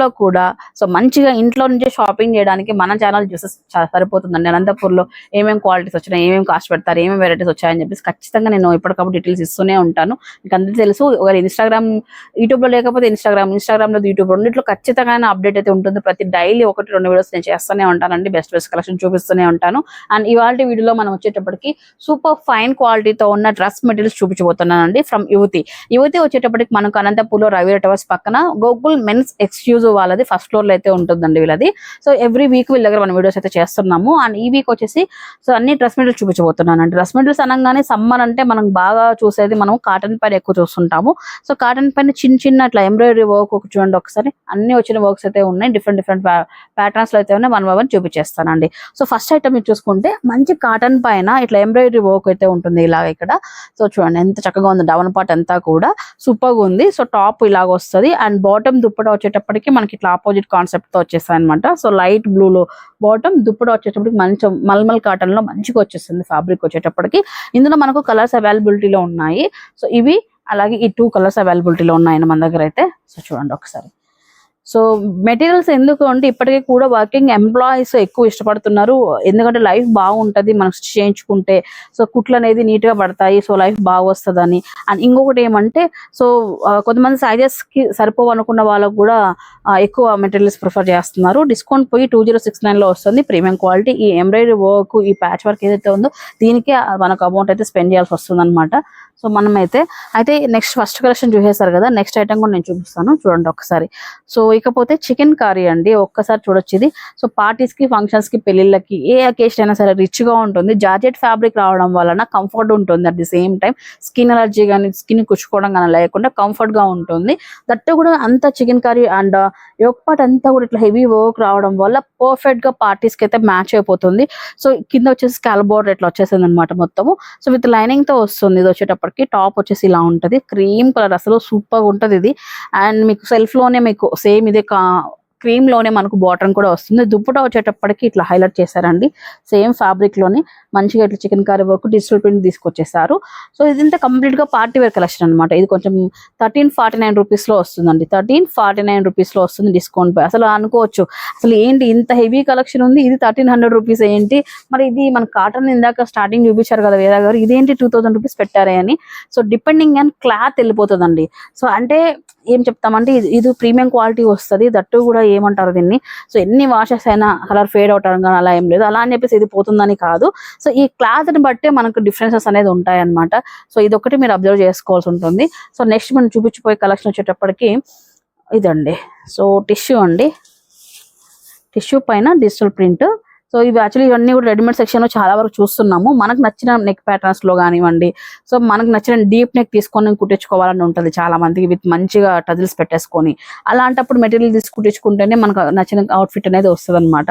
లో కూడా సో మంచిగా ఇంట్లో నుంచే షాపింగ్ చేయడానికి మన ఛానల్ చూస్తే సరిపోతుందండి. అనంతపూర్లో ఏమేమి క్వాలిటీస్ వచ్చినాయి ఏమేమి కాస్ట్ పెడతారు ఏమేమి వెరైటీస్ వచ్చాయని చెప్పేసి ఖచ్చితంగా నేను ఎప్పటికప్పుడు డీటెయిల్స్ ఇస్తూనే ఉంటాను. మీకు అందరికీ తెలుసు ఒకవేళ ఇన్స్టాగ్రామ్ యూట్యూబ్లో లేకపోతే ఇన్స్టాగ్రామ్ ఇన్స్టాగ్రామ్లో యూట్యూబ్ రెండింటిలో ఖచ్చితంగా అప్డేట్ అయితే ఉంటుంది. ప్రతి డైలీ ఒకటి రెండు వీడియోస్ నేను చేస్తూనే ఉంటానండి. బెస్ట్ బెస్ట్ కలెక్షన్ చూపిస్తూనే ఉంటాను. అండ్ ఇవాళ వీడియోలో మనం వచ్చేటప్పటికి సూపర్ ఫైన్ క్వాలిటీతో ఉన్న డ్రెస్ మెటీరియల్స్ చూపించబోతున్నానండి ఫ్రమ్ యువతి యువతి వచ్చేటప్పటికి మనకు అనంతపూర్లో రవి టవర్స్ పక్కన గోకుల్ మెన్స్ ఎక్స్క్యూజ్ వాళ్ళది ఫస్ట్ ఫ్లోర్లో అయితే ఉంటుందండి వీళ్ళది. సో ఎవ్రీ వీక్ వీళ్ళ దగ్గర మనం వీడియోస్ అయితే చేస్తున్నాము. అండ్ ఈ వీక్ వచ్చేసి సో అన్ని డ్రెస్ మెటీరియల్స్ చూపించబోతున్నాను అండి డ్రెస్ మెటీరియల్స్ అనగానే సమ్మర్ అంటే మనం బాగా చూసేది మనం కాటన్ పైన ఎక్కువ చూస్తుంటాము. సో కాటన్ పైన చిన్న చిన్న అట్లా ఎంబ్రాయిడరీ వర్క్ ఒక చూడండి ఒకసారి. అన్ని వచ్చిన వర్క్స్ అయితే ఉన్నాయి. డిఫరెంట్ డిఫరెంట్ ప్యాటర్న్స్లో అయితే ఉన్నాయి. వన్ బై వన్ చూపించేస్తానండి. సో ఫస్ట్ ఐటమ్ మీరు చూసుకుంటే మంచి కాటన్ పైన ఇట్లా ఎంబ్రాయిడరీ వర్క్ అయితే ఉంటుంది ఇలాగ ఇక్కడ. సో చూడండి ఎంత చక్కగా ఉంది. డవన్ పార్ట్ అంతా కూడా సూపర్గా ఉంది. సో టాప్ ఇలాగ వస్తుంది. అండ్ బాటమ్ దుప్పట వచ్చేటప్పటికి మనకి ఇట్లా ఆపోజిట్ కాన్సెప్ట్తో వచ్చేస్తాయి అనమాట సో లైట్ బ్లూ లో బాటమ్ దుప్పట వచ్చేటప్పటికి మంచి మల్మల్ కాటన్లో మంచిగా వచ్చేస్తుంది ఫ్యాబ్రిక్ వచ్చేటప్పటికి. ఇందులో మనకు కలర్స్ అవైలబిలిటీలో ఉన్నాయి. సో ఇవి అలాగే ఈ టూ కలర్స్ అవైలబిలిటీలో ఉన్నాయి మన దగ్గర అయితే. సో చూడండి ఒకసారి. సో మెటీరియల్స్ ఎందుకు అంటే ఇప్పటికీ కూడా వర్కింగ్ ఎంప్లాయీస్ ఎక్కువ ఇష్టపడుతున్నారు. ఎందుకంటే లైఫ్ బాగుంటది మనం చేయించుకుంటే. సో కుట్లు అనేది నీట్గా పడతాయి. సో లైఫ్ బాగా వస్తుందని అండ్ ఇంకొకటి ఏమంటే సో కొంతమంది సైజెస్కి సరిపోవు అనుకున్న వాళ్ళకు కూడా ఎక్కువ మెటీరియల్స్ ప్రిఫర్ చేస్తున్నారు. డిస్కౌంట్ పోయి టూ జీరో సిక్స్ నైన్లో వస్తుంది. Premium quality. ఈ ఎంబ్రాయిడరీ వర్క్ ఈ ప్యాచ్ వర్క్ ఏదైతే ఉందో దీనికే మనకు అమౌంట్ అయితే స్పెండ్ చేయాల్సి వస్తుంది సో మనమైతే అయితే నెక్స్ట్ ఫస్ట్ కలెక్షన్ చూసేసారు కదా నెక్స్ట్ ఐటమ్ కూడా నేను చూపిస్తాను. చూడండి ఒకసారి. సో ఇకపోతే చికెన్ కర్రీ అండి ఒక్కసారి చూడొచ్చు ఇది. సో పార్టీస్కి ఫంక్షన్స్కి పెళ్ళిళ్ళకి ఏ అకేషన్ అయినా సరే రిచ్గా ఉంటుంది. జార్జెట్ ఫ్యాబ్రిక్ రావడం వలన కంఫర్ట్ ఉంటుంది at the same time skin allergy కానీ స్కిన్ కుచ్చుకోవడం కానీ లేకుండా కంఫర్ట్గా ఉంటుంది. దట్టు కూడా అంత చికెన్ కర్రీ అండ్ పార్ట్ అంతా కూడా ఇట్లా హెవీ వర్క్ రావడం వల్ల పర్ఫెక్ట్గా పార్టీస్కి అయితే మ్యాచ్ అయిపోతుంది. సో కింద వచ్చేసి స్కాల్ బోర్డర్ ఇట్లా వచ్చేసింది అనమాట మొత్తము. సో విత్ లైనింగ్తో వస్తుంది ఇది వచ్చేటప్పుడు వచ్చేటప్పటికి టాప్ వచ్చేసి ఇలా ఉంటది. క్రీమ్ కలర్ అసలు సూపర్ ఉంటది ఇది. అండ్ మీకు సెల్ఫ్లోనే మీకు సేమ్ ఇదే క్రీమ్లోనే మనకు బాటమ్ కూడా వస్తుంది. దుప్పట వచ్చేటప్పటికి ఇట్లా హైలైట్ చేశారండి. సేమ్ ఫ్యాబ్రిక్లోనే మంచిగా ఇట్లా chikankari work digital print తీసుకొచ్చేసారు. సో ఇదంతా కంప్లీట్గా పార్టీ వేర్ కలెక్షన్ అనమాట ఇది కొంచెం థర్టీన్ ఫార్టీ నైన్ రూపీస్లో వస్తుందండి. థర్టీన్ ఫార్టీ నైన్ రూపీస్లో వస్తుంది డిస్కౌంట్ పై. అసలు అనుకోవచ్చు. అసలు ఏంటి ఇంత హెవీ కలెక్షన్ ఉంది? ఇది థర్టీన్ హండ్రెడ్ రూపీస్ ఏంటి? మరి ఇది మన కాటన్ ఇందాక స్టార్టింగ్ చూపించారు కదా వేరే గారు. ఇదేంటి టూ థౌసండ్ రూపీస్ పెట్టారే అని. సో డిపెండింగ్ అండ్ క్లాత్ వెళ్ళిపోతుందండి. సో అంటే ఏం చెప్తామంటే ఇది ఇది ప్రీమియం క్వాలిటీ వస్తుంది దట్టు కూడా ఏమంటారు దీన్ని? సో ఎన్ని వాషెస్ అయినా కలర్ ఫేడ్ అవటం కానీ అలా ఏం లేదు. అలా అని చెప్పేసి ఇది పోతుందని కాదు. సో ఈ క్లాత్ని బట్టే మనకు డిఫరెన్సెస్ అనేది ఉంటాయి అన్నమాట సో ఇది ఒకటి మీరు అబ్జర్వ్ చేసుకోవాల్సి ఉంటుంది. సో నెక్స్ట్ మనం చూపించిపోయే కలెక్షన్ వచ్చేటప్పటికి ఇదండి. సో టిష్యూ అండి. టిష్యూ పైన డిజిటల్ ప్రింట్ సో ఇవి యాక్చువల్లీ ఇవన్నీ కూడా రెడీమేడ్ సెక్షన్లో చాలా వరకు చూస్తున్నాము. మనకు నచ్చిన నెక్ ప్యాటర్న్స్లో కానివ్వండి సో మనకు నచ్చిన డీప్ నెక్ తీసుకొని కుట్టించుకోవాలని ఉంటుంది చాలా మందికి విత్ మంచిగా టజిల్స్ పెట్టేసుకొని. అలాంటప్పుడు మెటీరియల్ తీసి కుట్టించుకుంటేనే మనకు నచ్చిన అవుట్ఫిట్ అనేది వస్తుంది అనమాట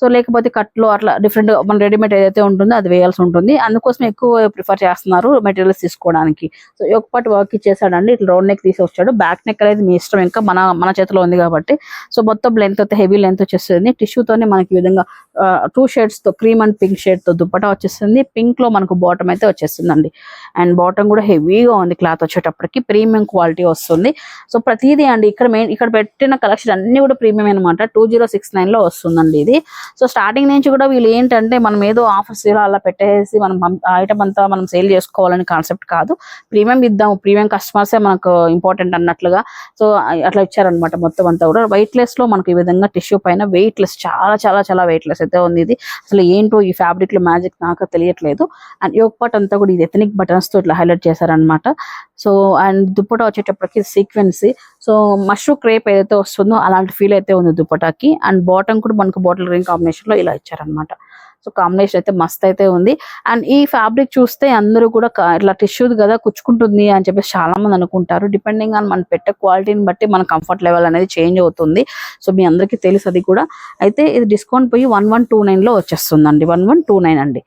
సో లేకపోతే కట్లో అట్లా డిఫరెంట్ మన రెడీమేడ్ ఏదైతే ఉంటుందో అది వేయాల్సి ఉంటుంది. అందుకోసం ఎక్కువ ప్రిఫర్ చేస్తున్నారు మెటీరియల్స్ తీసుకోవడానికి. సో ఒక పాటు వర్క్ ఇచ్చేసాడండి ఇట్లా రౌండ్ నెక్ తీసి వచ్చాడు బ్యాక్ నెక్ అనేది మీ ఇష్టం. ఇంకా మన మన చేతిలో ఉంది కాబట్టి. సో మొత్తం లెంత్ అయితే హెవీ లెంత్ వచ్చేస్తుంది. టిష్యూతోనే మనకి విధంగా టూ షేడ్స్తో క్రీమ్ అండ్ పింక్ షేడ్తో దుప్పటా వచ్చేస్తుంది పింక్లో మనకు బాటమ్ అయితే వచ్చేస్తుందండి అండ్ బాటమ్ కూడా హెవీగా ఉంది క్లాత్ వచ్చేటప్పటికి. ప్రీమియం క్వాలిటీ వస్తుంది. సో ప్రతిదీ అండి ఇక్కడ మెయిన్ ఇక్కడ పెట్టిన కలెక్షన్ అన్ని కూడా ప్రీమియం అనమాట టూ జీరో సిక్స్ నైన్లో వస్తుందండి ఇది. సో స్టార్టింగ్ నుంచి కూడా వీళ్ళు ఏంటంటే మనం ఏదో ఆఫర్స్ అలా పెట్టేసి మనం ఐటమ్ అంతా మనం సేల్ చేసుకోవాలని కాన్సెప్ట్ కాదు. ప్రీమియం ఇద్దాం ప్రీమియం కస్టమర్సే మనకు ఇంపార్టెంట్ అన్నట్లుగా. సో అట్లా ఇచ్చారనమాట మొత్తం అంతా కూడా. వెయిట్ లెస్లో మనకి ఈ విధంగా టిష్యూ పైన వెయిట్ లెస్ చాలా చాలా చాలా వెయిట్ లెస్ అయితే ఉంది ఇది. అసలు ఏంటో ఈ ఫ్యాబ్రిక్లో మ్యాజిక్ నాకు తెలియట్లేదు. అండ్ యోగ్ పార్ట్ అంతా కూడా ఇది ఎథనిక్ బటన్స్తో ఇట్లా హైలైట్ చేశారనమాట సో అండ్ దుప్పట వచ్చేటప్పటికి సీక్వెన్స్ సో మష్రూ క్రేప్ ఏదైతే వస్తుందో అలాంటి ఫీల్ అయితే ఉంది దుప్పటాకి అండ్ బాటమ్ కూడా మనకు బాటిల్ గ్రీన్ కాంబినేషన్లో ఇలా ఇచ్చారనమాట సో కాంబినేషన్ అయితే మస్త్ అయితే ఉంది. అండ్ ఈ ఫ్యాబ్రిక్ చూస్తే అందరూ కూడా ఇట్లా టిష్యూ కదా కుచ్చుకుంటుంది అని చెప్పేసి చాలా మంది అనుకుంటారు. డిపెండింగ్ ఆన్ మనం పెట్టే క్వాలిటీని బట్టి మన కంఫర్ట్ లెవెల్ అనేది చేంజ్ అవుతుంది. సో మీ అందరికీ తెలుసు అది కూడా. అయితే ఇది డిస్కౌంట్ పోయి వన్ వన్ టూ నైన్లో వచ్చేస్తుందండి. వన్ వన్ టూ నైన్ అండి.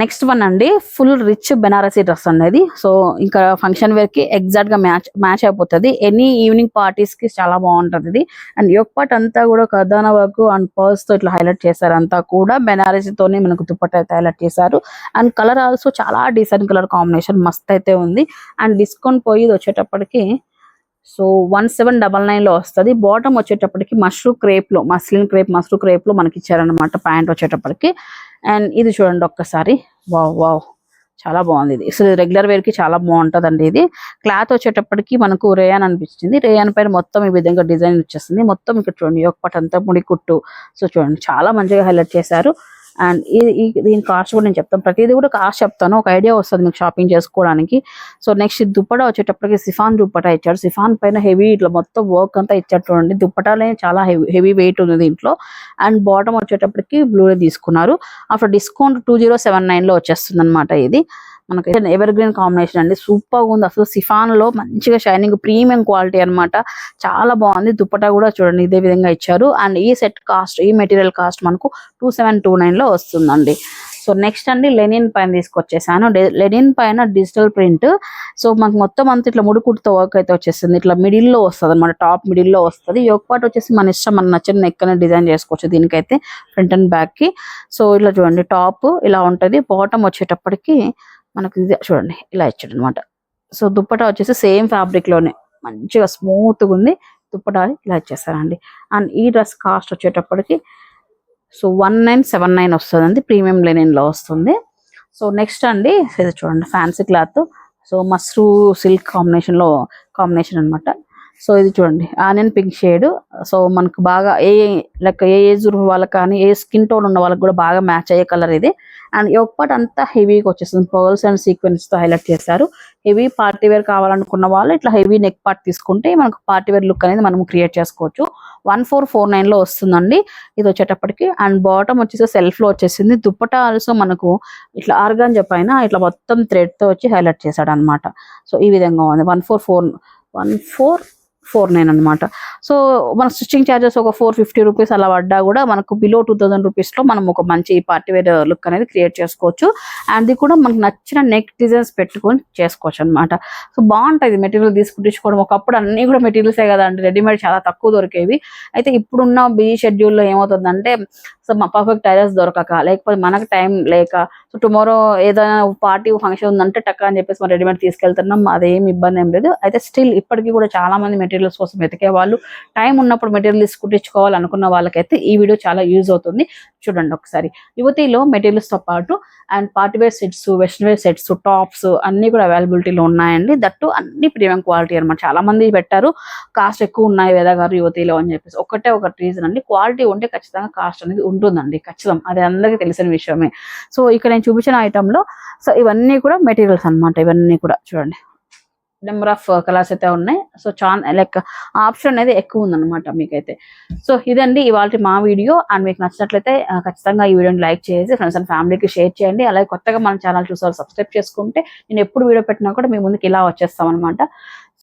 నెక్స్ట్ వన్ అండి ఫుల్ రిచ్ బెనారసీ డ్రెస్ అనేది సో ఇంకా ఫంక్షన్ వేర్కి ఎగ్జాక్ట్గా మ్యాచ్ మ్యాచ్ అయిపోతుంది. ఎనీ ఈవినింగ్ పార్టీస్కి చాలా బాగుంటుంది ఇది. అండ్ యొక్క పార్ట్ అంతా కూడా కదాన వర్క్ అండ్ పర్స్తో ఇట్లా హైలైట్ చేశారు అంతా కూడా బెనారసీ తోనే మనకు దుప్పట్ అయితే హైలైట్ చేశారు. అండ్ కలర్ ఆల్సో చాలా డీసెంట్ కలర్ కాంబినేషన్ మస్త్ అయితే ఉంది. అండ్ డిస్కౌంట్ పోయి వచ్చేటప్పటికి సో వన్ సెవెన్ డబల్ నైన్లో వస్తుంది. బాటమ్ వచ్చేటప్పటికి మష్రూ క్రేప్లో మస్లిన్ క్రేప్ మష్రూ క్రేప్లో మనకి ఇచ్చారనమాట ప్యాంట్ వచ్చేటప్పటికి. అండ్ ఇది చూడండి ఒక్కసారి. Wow wow. చాలా బాగుంది ఇది. అసలు రెగ్యులర్ వేర్కి చాలా బాగుంటదండి ఇది. క్లాత్ వచ్చేటప్పటికి మనకు రేయాన్ అనిపించింది. రేయాన్ పైన మొత్తం ఈ విధంగా డిజైన్ వచ్చేస్తుంది మొత్తం ఇక్కడ చూడండి ఒక పట్ అంతా ముడి కుట్టు. సో చూడండి చాలా మంచిగా హైలైట్ చేశారు. అండ్ ఇది దీని కాస్ట్ కూడా నేను చెప్తాను. ప్రతిదీ కూడా కాస్ట్ చెప్తాను. ఒక ఐడియా వస్తుంది మీకు షాపింగ్ చేసుకోవడానికి. సో నెక్స్ట్ దుప్పటా వచ్చేటప్పటికి సిఫాన్ దుప్పటా ఇచ్చాడు సిఫాన్ పైన హెవీ ఇట్లా మొత్తం వర్క్ అంతా ఇచ్చాడు చూడండి. దుప్పటాలే చాలా హెవీ హెవీ వెయిట్ ఉంది దీంట్లో. అండ్ బాటమ్ వచ్చేటప్పటికి బ్లూ తీసుకున్నారు. అప్పుడు డిస్కౌంట్ టూ జీరో సెవెన్ నైన్లో వచ్చేస్తుంది అనమాట ఇది. మనకి ఎవర్ గ్రీన్ కాంబినేషన్ అండి. సూపర్గా ఉంది. అసలు సిఫాన్లో మంచిగా షైనింగ్ ప్రీమియం క్వాలిటీ అన్నమాట. చాలా బాగుంది. దుప్పటా కూడా చూడండి ఇదే విధంగా ఇచ్చారు. అండ్ ఈ సెట్ కాస్ట్ ఈ మెటీరియల్ కాస్ట్ మనకు టూ సెవెన్ టూ నైన్లో వస్తుందండి. సో నెక్స్ట్ అండి లెనిన్ పైన తీసుకొచ్చేసాను. లెనిన్ పైన డిజిటల్ ప్రింట్ సో మనకు మొత్తం అంతా ఇట్లా ముడుకుడుతో వర్క్ అయితే వచ్చేస్తుంది. ఇట్లా మిడిల్లో వస్తుంది అనమాట టాప్ మిడిల్లో వస్తుంది. ఈ పాటు వచ్చేసి మన ఇష్టం మన నచ్చిన నెక్ డిజైన్ చేసుకోవచ్చు దీనికైతే ఫ్రంట్ అండ్ బ్యాక్కి సో ఇలా చూడండి టాప్ ఇలా ఉంటది. బాటమ్ వచ్చేటప్పటికి మనకి ఇది చూడండి ఇలా ఇచ్చాడు అనమాట సో దుప్పటా వచ్చేసి సేమ్ ఫ్యాబ్రిక్లోనే. మంచిగా స్మూత్గా ఉంది. దుప్పటా ఇలా ఇచ్చేస్తారండి. అండ్ ఈ డ్రెస్ కాస్ట్ వచ్చేటప్పటికి so one nine seven nine వస్తుందండి. ప్రీమియం లెనిన్లో వస్తుంది. సో నెక్స్ట్ అండి ఇది చూడండి fancy cloth so mashru silk కాంబినేషన్లో కాంబినేషన్ అన్నమాట సో ఇది చూడండి. Onion pink shade. సో మనకు బాగా ఏ లైక్ ఏ ఏజ్ వాళ్ళకి కానీ ఏ స్కిన్ టోన్ ఉన్న వాళ్ళకి కూడా బాగా మ్యాచ్ అయ్యే కలర్ ఇది. అండ్ ఈ పార్ట్ అంతా హెవీగా వచ్చేస్తుంది పర్ల్స్ అండ్ సీక్వెన్స్తో హైలైట్ చేశారు. హెవీ పార్టీ వేర్ కావాలనుకున్న వాళ్ళు ఇట్లా హెవీ నెక్ పార్ట్ తీసుకుంటే మనకు పార్టీ వేర్ లుక్ అనేది మనం క్రియేట్ చేసుకోవచ్చు. వన్ ఫోర్ ఫోర్ నైన్లో వస్తుందండి. ఇది వచ్చేటప్పటికి. అండ్ బాటమ్ వచ్చేసి సెల్ఫ్లో వచ్చేసింది. దుప్పటా ఆల్సో మనకు ఇట్లా ఆర్గాన్ చెప్పైన ఇట్లా మొత్తం థ్రెడ్తో వచ్చి హైలైట్ చేశాడు అనమాట సో ఈ విధంగా ఉంది. One four four one four four nine అనమాట సో మన స్టిచ్చింగ్ ఛార్జెస్ ఒక ఫోర్ ఫిఫ్టీ రూపీస్ అలా పడ్డా కూడా మనకు బిలో టూ థౌసండ్ రూపీస్లో మనం ఒక మంచి పార్టీ వేర్ లుక్ అనేది క్రియేట్ చేసుకోవచ్చు. అండ్ ఇది కూడా మనకు నచ్చిన నెక్ డిజైన్స్ పెట్టుకొని చేసుకోవచ్చు అనమాట సో బాగుంటుంది మెటీరియల్ తీసుకుట్టించుకోవడం ఒకప్పుడు అన్ని కూడా మెటీరియల్సే కదా అండి. రెడీమేడ్ చాలా తక్కువ దొరికేవి. అయితే ఇప్పుడున్న బిజీ షెడ్యూల్లో ఏమవుతుందంటే సో మా పర్ఫెక్ట్ టైలర్స్ దొరకక లేకపోతే మనకు టైం లేక సో టుమారో ఏదైనా పార్టీ ఫంక్షన్ ఉందంటే టక్క అని చెప్పేసి మనం రెడీమేడ్ తీసుకెళ్తున్నాం. అదేం ఇబ్బంది ఏం లేదు. అయితే స్టిల్ ఇప్పటికీ కూడా చాలా మంది మెటీరియల్స్ కోసం వెతికే వాళ్ళు టైం ఉన్నప్పుడు మెటీరియల్స్ కుట్టించుకోవాలి అనుకున్న వాళ్ళకైతే ఈ వీడియో చాలా యూజ్ అవుతుంది. చూడండి ఒకసారి. యువతిలో మెటీరియల్స్తో పాటు and party wear sets western wear sets tops అన్ని కూడా అవైలబిలిటీలో ఉన్నాయండి. దట్టు అన్ని ప్రీమియం క్వాలిటీ అన్నమాట. చాలా మంది పెట్టారు కాస్ట్ ఎక్కువ ఉన్నాయి వేదగారు యువతిలో అని చెప్పేసి. ఒకటే ఒక రీజన్ అండి క్వాలిటీ ఉంటే ఖచ్చితంగా కాస్ట్ అనేది ఉంటుందండి ఖచ్చితం. అది అందరికీ తెలిసిన విషయమే. సో ఇక్కడ నేను చూపించిన ఐటెంలో లో సో ఇవన్నీ కూడా మెటీరియల్స్ అన్నమాట ఇవన్నీ కూడా. చూడండి. నెంబర్ ఆఫ్ కలర్స్ అయితే ఉన్నాయి. సో చాలా లైక్ ఆప్షన్ అనేది ఎక్కువ ఉందన్నమాట మీకైతే. సో ఇదండి ఇవాళ మా వీడియో. అండ్ మీకు నచ్చినట్లయితే ఖచ్చితంగా ఈ వీడియోని లైక్ చేసి ఫ్రెండ్స్ అండ్ ఫ్యామిలీకి షేర్ చేయండి. అలాగే కొత్తగా మన ఛానల్ చూసారు సబ్స్క్రైబ్ చేసుకుంటే నేను ఎప్పుడు వీడియో పెట్టినా కూడా మీ ముందుకు ఇలా వచ్చేస్తాం అనమాట